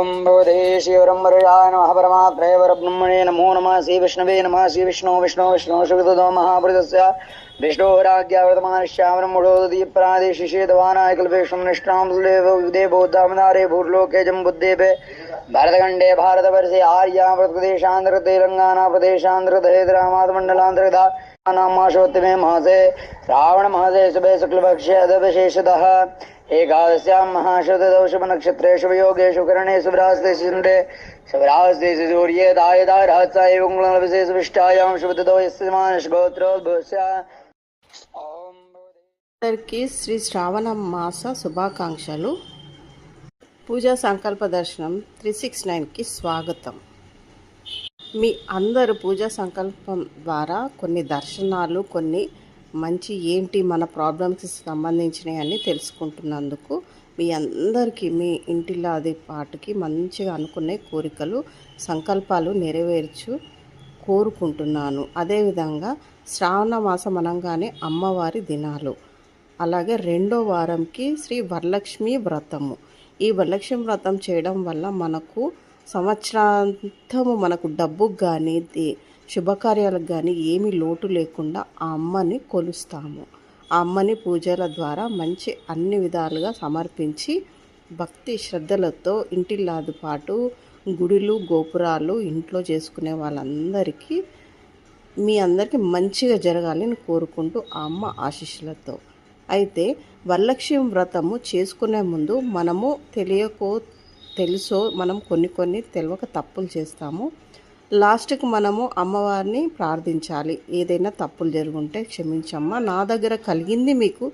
ओम भगवते नमः परमात्मने नमो नमः श्रीविष्णवे नमः श्रीविष्णो विष्णो विष्णो श्रीकृतो महाभृतस्य विष्णोराज्ञा वर्तमानश्यामनमुडोदीप्रादिशिषेदवानायकल्पेषं निष्ठां देवोद्धामनारे भूर्लोके जम्बुद्दीपे भारतखण्डे भारतवर्षे आर्याप्रदेशान्ध्रतेलङ्गानाप्रदेशान्ध्रधेदरामातमण्डलान्ध्रदा नामाशोत्तमे महसे श्रावणमहसे शुभे शुक्लभक्ष्य अदवशेषतः एकादश्यां महाशतदौषभनक्षत्रे शुभयोगेषु करणे शुभ्रास्ते शिन्दे शुभ्रास्ते सूर्ये दायदा रहस्या एवं विशेषविष्टायां शुभदो यस्य मानशगोत्रोद्भवस्य ॐ అందరికీ శ్రీ శ్రావణ మాస శుభాకాంక్షలు పూజా సంకల్ప దర్శనం త్రీ సిక్స్ నైన్కి స్వాగతం మీ అందరు పూజా సంకల్పం ద్వారా కొన్ని దర్శనాలు కొన్ని మంచి ఏంటి మన ప్రాబ్లమ్స్కి సంబంధించినవి అని తెలుసుకుంటున్నందుకు మీ అందరికీ మీ ఇంటిలాది పాటకి మంచిగా అనుకునే కోరికలు సంకల్పాలు నెరవేర్చు కోరుకుంటున్నాను. అదేవిధంగా శ్రావణ మాసం అనగానే అమ్మవారి దినాలు. అలాగే రెండో వారంకి శ్రీ వరలక్ష్మి వ్రతము. ఈ వరలక్ష్మి వ్రతం చేయడం వల్ల మనకు సంవత్సరాంతము మనకు డబ్బుకు కానీ శుభకార్యాలకు కానీ ఏమీ లోటు లేకుండా ఆ అమ్మని కొలుస్తాము. ఆ అమ్మని పూజల ద్వారా మంచి అన్ని విధాలుగా సమర్పించి భక్తి శ్రద్ధలతో ఇంటిల్లాదు పాటు గుడులు గోపురాలు ఇంట్లో చేసుకునే వాళ్ళందరికీ మీ అందరికీ మంచిగా జరగాలని కోరుకుంటూ ఆ అమ్మ ఆశీస్సులతో. అయితే వరలక్ష్మి వ్రతము చేసుకునే ముందు మనము తెలియకో తెలుసో మనం కొన్ని కొన్ని తెలియక తప్పులు చేస్తాము. లాస్ట్కి మనము అమ్మవారిని ప్రార్థించాలి. ఏదైనా తప్పులు జరుగుంటే క్షమించమ్మ. నా దగ్గర కలిగింది మీకు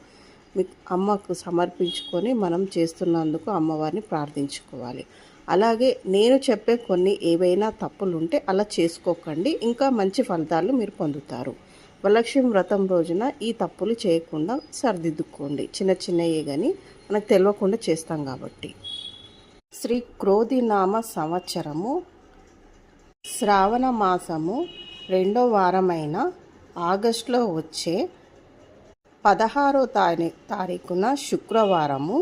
మీకు అమ్మకు సమర్పించుకొని మనం చేస్తున్నందుకు అమ్మవారిని ప్రార్థించుకోవాలి. అలాగే నేను చెప్పే కొన్ని ఏవైనా తప్పులు ఉంటే అలా చేసుకోకండి. ఇంకా మంచి ఫలితాలు మీరు పొందుతారు. వరలక్ష్మి వ్రతం రోజున ఈ తప్పులు చేయకుండా సరిదిద్దుకోండి. చిన్న చిన్నయే కానీ మనకు తెలియకుండా చేస్తాం కాబట్టి. శ్రీ క్రోధినామ సంవత్సరము శ్రావణ మాసము రెండో వారమైన ఆగస్టులో వచ్చే పదహారో తారీ తారీఖున శుక్రవారము.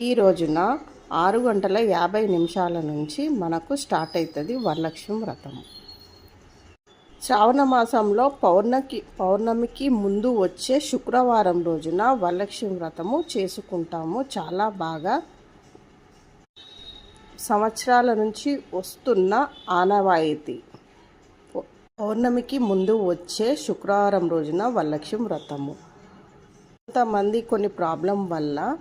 ఈ రోజున ఆరు గంటల యాభై నిమిషాల నుంచి మనకు స్టార్ట్ అవుతుంది వరలక్ష్మి వ్రతము. శ్రావణ మాసంలో పౌర్ణకి పౌర్ణమికి ముందు వచ్చే శుక్రవారం రోజున వరలక్ష్మి వ్రతము చేసుకుంటాము. చాలా బాగా సంవత్సరాల నుంచి వస్తున్న ఆనవాయితీ. పౌర్ణమికి ముందు వచ్చే శుక్రవారం రోజున వరలక్ష్మి వ్రతము. కొంతమంది కొన్ని ప్రాబ్లం వల్ల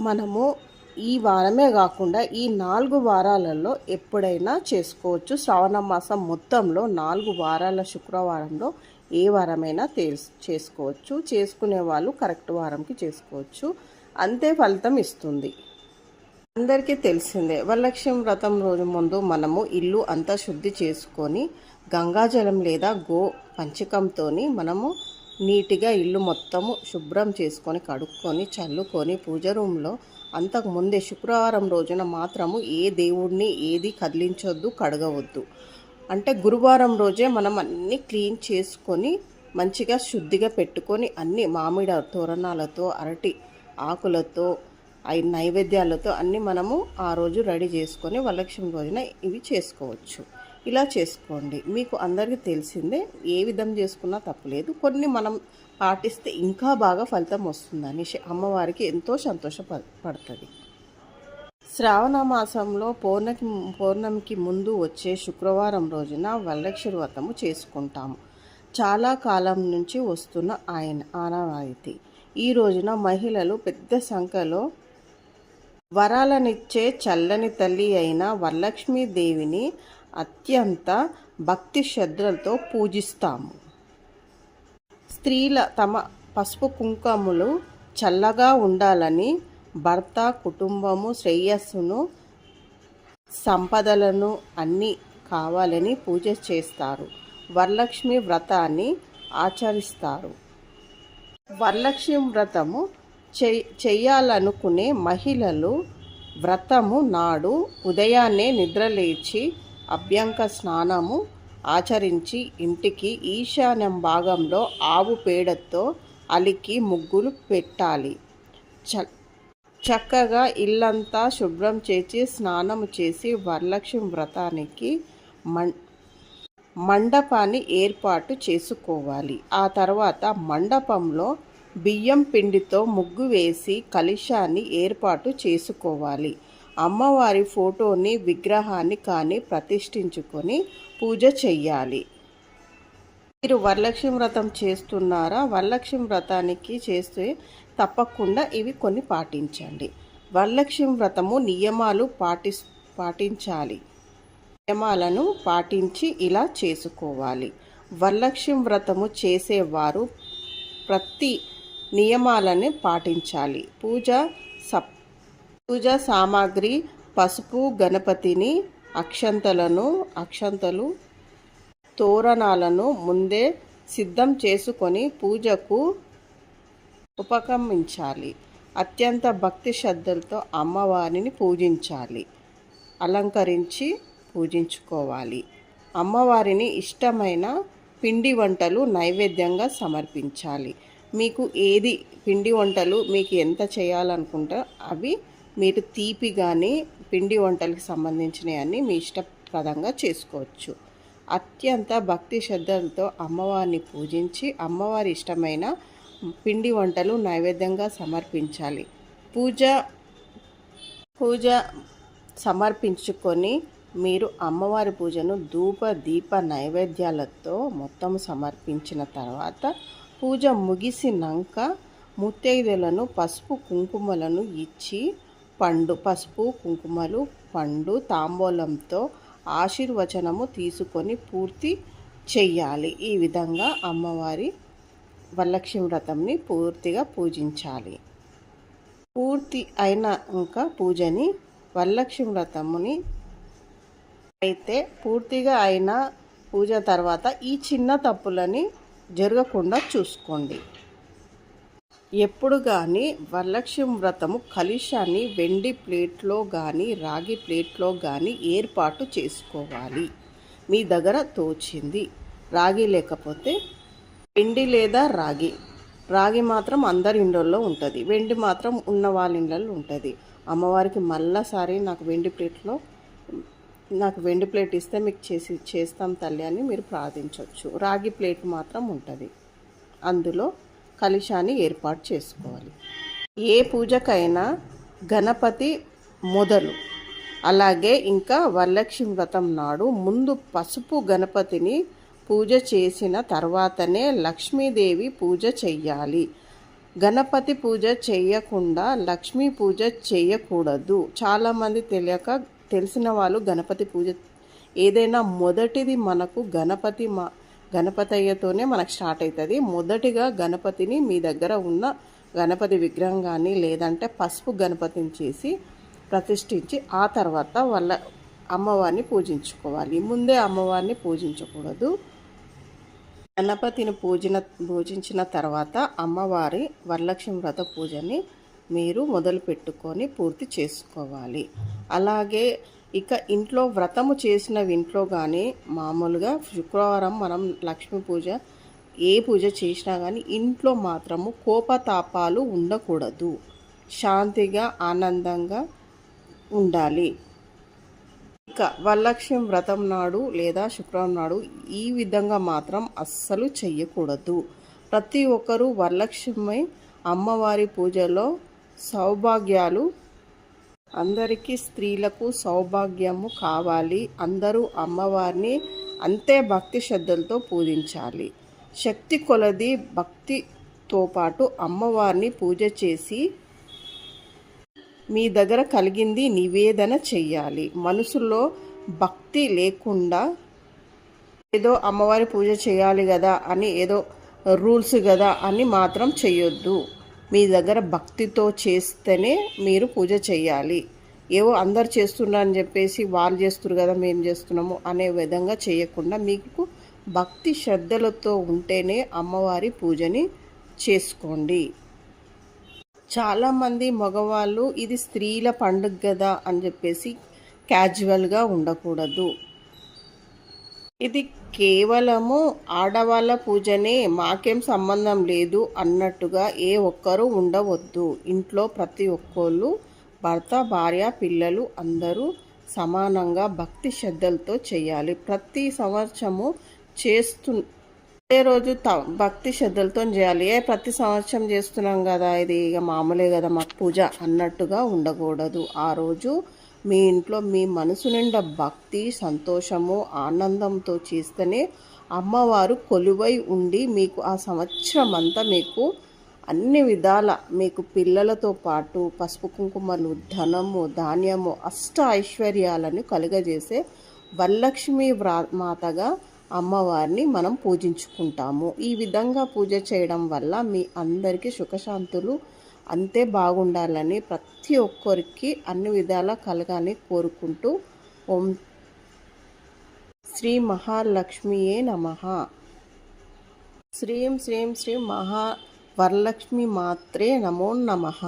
మనము ఈ వారమే కాకుండా ఈ నాలుగు వారాలలో ఎప్పుడైనా చేసుకోవచ్చు. శ్రావణ మాసం మొత్తంలో నాలుగు వారాల శుక్రవారంలో ఏ వారమైనా చేసుకోవచ్చు. చేసుకునే వాళ్ళు కరెక్ట్ వారంకి చేసుకోవచ్చు. అంతే ఫలితం ఇస్తుంది. అందరికీ తెలిసిందే. వరలక్ష్మి వ్రతం రోజు ముందు మనము ఇల్లు అంతా శుద్ధి చేసుకొని గంగాజలం లేదా గో పంచకంతో మనము నీట్గా ఇల్లు మొత్తము శుభ్రం చేసుకొని కడుక్కొని చల్లుకొని పూజ రూమ్లో అంతకు ముందే శుక్రవారం రోజున మాత్రము ఏ దేవుడిని ఏది కదిలించొద్దు కడగవద్దు. అంటే గురువారం రోజే మనం అన్నీ క్లీన్ చేసుకొని మంచిగా శుద్ధిగా పెట్టుకొని అన్ని మామిడి తోరణాలతో అరటి ఆకులతో అవి నైవేద్యాలతో అన్నీ మనము ఆ రోజు రెడీ చేసుకొని వరలక్ష్మి రోజున ఇవి చేసుకోవచ్చు. ఇలా చేసుకోండి. మీకు అందరికీ తెలిసిందే ఏ విధం చేసుకున్నా తప్పులేదు. కొన్ని మనం పాటిస్తే ఇంకా బాగా ఫలితం వస్తుందని అమ్మవారికి ఎంతో సంతోషప పడుతుంది. శ్రావణ మాసంలో పౌర్ణకి పౌర్ణమికి ముందు వచ్చే శుక్రవారం రోజున వరలక్ష్మి వ్రతము చేసుకుంటాము. చాలా కాలం నుంచి వస్తున్న ఆయన ఆనవాయితీ. ఈ రోజున మహిళలు పెద్ద సంఖ్యలో వరాలనిచ్చే చల్లని తల్లి అయిన వరలక్ష్మీదేవిని అత్యంత భక్తి శ్రద్ధలతో పూజిస్తాము. స్త్రీల తమ పసుపు కుంకుమలు చల్లగా ఉండాలని భర్త కుటుంబము శ్రేయస్సును సంపదలను అన్నీ కావాలని పూజ చేస్తారు. వరలక్ష్మి వ్రతాన్ని ఆచరిస్తారు. వరలక్ష్మి వ్రతము చెయ్ చేయాలనుకునే మహిళలు వ్రతము నాడు ఉదయాన్నే నిద్రలేచి అభ్యంక స్నానము ఆచరించి ఇంటికి ఈశాన్యం భాగంలో ఆవు పేడతో అలికి ముగ్గులు పెట్టాలి. చ చక్కగా ఇల్లంతా శుభ్రం చేసి స్నానం చేసి వరలక్ష్మి వ్రతానికి మం మండపాన్ని ఏర్పాటు చేసుకోవాలి. ఆ తర్వాత మండపంలో బియ్యం పిండితో ముగ్గు వేసి కలశాన్ని ఏర్పాటు చేసుకోవాలి. అమ్మవారి ఫోటోని విగ్రహాన్ని కానీ ప్రతిష్ఠించుకొని పూజ చెయ్యాలి. మీరు వరలక్ష్మి వ్రతం చేస్తున్నారా? వరలక్ష్మి వ్రతానికి చేస్తే తప్పకుండా ఇవి కొన్ని పాటించండి. వరలక్ష్మి వ్రతము నియమాలు పాటి పాటించాలి. నియమాలను పాటించి ఇలా చేసుకోవాలి. వరలక్ష్మి వ్రతము చేసేవారు ప్రతి నియమాలను పాటించాలి. పూజ సప్ పూజ సామాగ్రి పసుపు గణపతిని అక్షంతలను అక్షంతలు తోరణాలను ముందే సిద్ధం చేసుకొని పూజకు ఉపక్రమించాలి. అత్యంత భక్తి శ్రద్ధలతో అమ్మవారిని పూజించాలి. అలంకరించి పూజించుకోవాలి. అమ్మవారిని ఇష్టమైన పిండి వంటలు నైవేద్యంగా సమర్పించాలి. మీకు ఏది పిండి వంటలు మీకు ఎంత చేయాలనుకుంటే అవి మీరు తీపి కానీ పిండి వంటలకు సంబంధించినవి అన్నీ మీ ఇష్టప్రదంగా చేసుకోవచ్చు. అత్యంత భక్తి శ్రద్ధలతో అమ్మవారిని పూజించి అమ్మవారి ఇష్టమైన పిండి వంటలు నైవేద్యంగా సమర్పించాలి. పూజ పూజ సమర్పించుకొని మీరు అమ్మవారి పూజను ధూప దీప నైవేద్యాలతో మొత్తం సమర్పించిన తర్వాత పూజ ముగిసినాక ముత్తైదులను పసుపు కుంకుమలను ఇచ్చి పండు పసుపు కుంకుమలు పండు తాంబూలంతో ఆశీర్వచనము తీసుకొని పూర్తి చెయ్యాలి. ఈ విధంగా అమ్మవారి వరలక్ష్మి వ్రతంని పూర్తిగా పూజించాలి. పూర్తి అయిన ఇంకా పూజని వరలక్ష్మి వ్రతముని అయితే పూర్తిగా అయిన పూజ తర్వాత ఈ చిన్న తప్పులని జరగకుండా చూసుకోండి. ఎప్పుడు కానీ వరలక్ష్మి వ్రతము కలుషాన్ని వెండి ప్లేట్లో కానీ రాగి ప్లేట్లో కానీ ఏర్పాటు చేసుకోవాలి. మీ దగ్గర తోచింది. రాగి లేకపోతే వెండి లేదా రాగి. రాగి మాత్రం అందరి ఇండ్లలో ఉంటుంది. వెండి మాత్రం ఉన్న వాళ్ళ ఇండ్లలో ఉంటుంది. అమ్మవారికి మళ్ళాసారి నాకు వెండి ప్లేట్లో నాకు వెండి ప్లేట్ ఇస్తే మీకు చేసి చేస్తాం తల్లి అని మీరు ప్రార్థించవచ్చు. రాగి ప్లేట్ మాత్రం ఉంటుంది. అందులో కలశాన్ని ఏర్పాటు చేసుకోవాలి. ఏ పూజకైనా గణపతి మొదలు అలాగే ఇంకా వరలక్ష్మి వ్రతం నాడు ముందు పసుపు గణపతిని పూజ చేసిన తర్వాతనే లక్ష్మీదేవి పూజ చెయ్యాలి. గణపతి పూజ చేయకుండా లక్ష్మీ పూజ చేయకూడదు చాలామంది తెలియక తెలిసిన వాళ్ళు గణపతి పూజ ఏదైనా మొదటిది మనకు గణపతి మా గణపతయ్యతోనే మనకు స్టార్ట్ అవుతుంది మొదటిగా గణపతిని మీ దగ్గర ఉన్న గణపతి విగ్రహం కానీ లేదంటే పసుపు గణపతిని చేసి ప్రతిష్ఠించి ఆ తర్వాత వాళ్ళ అమ్మవారిని పూజించుకోవాలి. ముందే అమ్మవారిని పూజించకూడదు. గణపతిని పూజిన పూజించిన తర్వాత అమ్మవారి వరలక్ష్మి వ్రత పూజని మీరు మొదలు పెట్టుకొని పూర్తి చేసుకోవాలి. అలాగే ఇక ఇంట్లో వ్రతము చేసిన ఇంట్లో కానీ మామూలుగా శుక్రవారం మనం లక్ష్మీ పూజ ఏ పూజ చేసినా కానీ ఇంట్లో మాత్రము కోపతాపాలు ఉండకూడదు. శాంతిగా ఆనందంగా ఉండాలి. ఇక వరలక్ష్మి వ్రతం నాడు లేదా శుక్రవారం నాడు ఈ విధంగా మాత్రం అస్సలు చెయ్యకూడదు. ప్రతి ఒక్కరూ వరలక్ష్మి అమ్మవారి పూజలో సౌభాగ్యాలు. అందరికీ స్త్రీలకు సౌభాగ్యము కావాలి. అందరూ అమ్మవారిని అంతే భక్తి శ్రద్ధలతో పూజించాలి. శక్తి కొలది భక్తితో పాటు అమ్మవారిని పూజ చేసి మీ దగ్గర కలిగింది నివేదన చెయ్యాలి. మనసులో భక్తి లేకుండా ఏదో అమ్మవారి పూజ చేయాలి కదా అని ఏదో రూల్స్ కదా అని మాత్రం చేయొద్దు మీ దగ్గర భక్తితో చేస్తేనే మీరు పూజ చేయాలి. ఏవో అందరు చేస్తున్నారని చెప్పేసి వాళ్ళు చేస్తున్నారు కదా మేము చేస్తున్నాము అనే విధంగా చేయకుండా మీకు భక్తి శ్రద్ధలతో ఉంటేనే అమ్మవారి పూజని చేసుకోండి. చాలామంది మగవాళ్ళు ఇది స్త్రీల పండుగ కదా అని చెప్పేసి క్యాజువల్గా ఉండకూడదు. ఇది కేవలము ఆడవాళ్ళ పూజనే మాకేం సంబంధం లేదు అన్నట్టుగా ఏ ఒక్కరూ ఉండవద్దు. ఇంట్లో ప్రతి ఒక్కళ్ళు భర్త భార్య పిల్లలు అందరూ సమానంగా భక్తి శ్రద్ధలతో చేయాలి. ప్రతి సంవత్సరము చేస్తు ఏ రోజు త భక్తి శ్రద్ధలతో చేయాలి. ఏ ప్రతి సంవత్సరం చేస్తున్నాం కదా ఇది ఇక మామూలే కదా మాకు పూజ అన్నట్టుగా ఉండకూడదు. ఆ రోజు మీ ఇంట్లో మీ మనసు నిండా భక్తి సంతోషము ఆనందంతో చేస్తేనే అమ్మవారు కొలువై ఉండి మీకు ఆ సంవత్సరం అంతా మీకు అన్ని విధాల మీకు పిల్లలతో పాటు పసుపు కుంకుమలు ధనము ధాన్యము అష్ట ఐశ్వర్యాలను కలుగజేసే వరలక్ష్మి వ్రా మాతగా అమ్మవారిని మనం పూజించుకుంటాము. ఈ విధంగా పూజ చేయడం వల్ల మీ అందరికీ సుఖశాంతులు అంతే బాగుండాలని ప్రతి ఒక్కరికి అన్ని విధాలా కలగాలని కోరుకుంటూ ఓం శ్రీ మహాలక్ష్మియే నమః. శ్రీం శ్రీం శ్రీ మహా వరలక్ష్మి మాత్రే నమో నమః.